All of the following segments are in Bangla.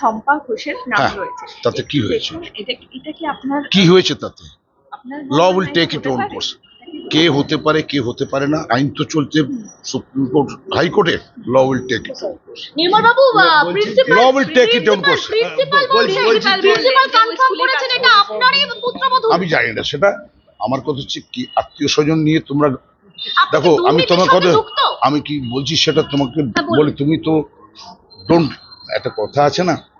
শম্পা ঘোষের নাম হ্যাঁ, রয়েছে তাতে কি হয়েছে? দেখুন, এটা এটা কি আপনার কি হয়েছে তাতে আপনার ল মনে উইল টেক হতে ইট ওন পারে? কোর্স কে হতে পারে কে হতে পারে না আইন তো চলছে সুপ্রিম কোর্ট হাইকোর্টে ল will take it Nirmal babu principal Law will take it on course. Principal বলছি, বলছেন বলছি। প্রিন্সিপাল কনফার্ম করেছেন এটা আপনারই পুত্রবধূ আমি জানি না সেটা আমার কথা হচ্ছে কি আত্মীয় স্বজন নিয়ে তোমরা আপনি দেখো কি আমি দুর্নীতির তোমার সাথে কথা যুক্ত? আমি কি বলছি সেটা তোমাকে হ্যাঁ। বলি তুমি তো ডোন্ট একটা কথা আছে না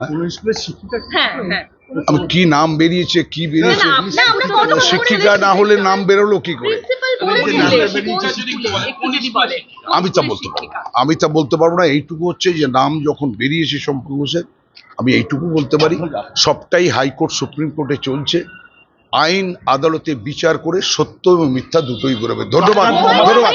হ্যাঁ হ্যাঁ কি নাম বেরিয়েছে কি বেরিয়েছে শিক্ষিকা না হলে নাম বেরোলো কি করে আমি তা বলতে পারব না। আমি তা বলতে পারব না এইটুকু হচ্ছে যে নাম যখন বেরিয়েছে শম্পু আমি এইটুকু বলতে পারি সবটাই হাইকোর্ট সুপ্রিম কোর্টে চলছে আইন আদালতে বিচার করে সত্য এবং মিথ্যা দুটোই বেরোবে ধন্যবাদ ধন্যবাদ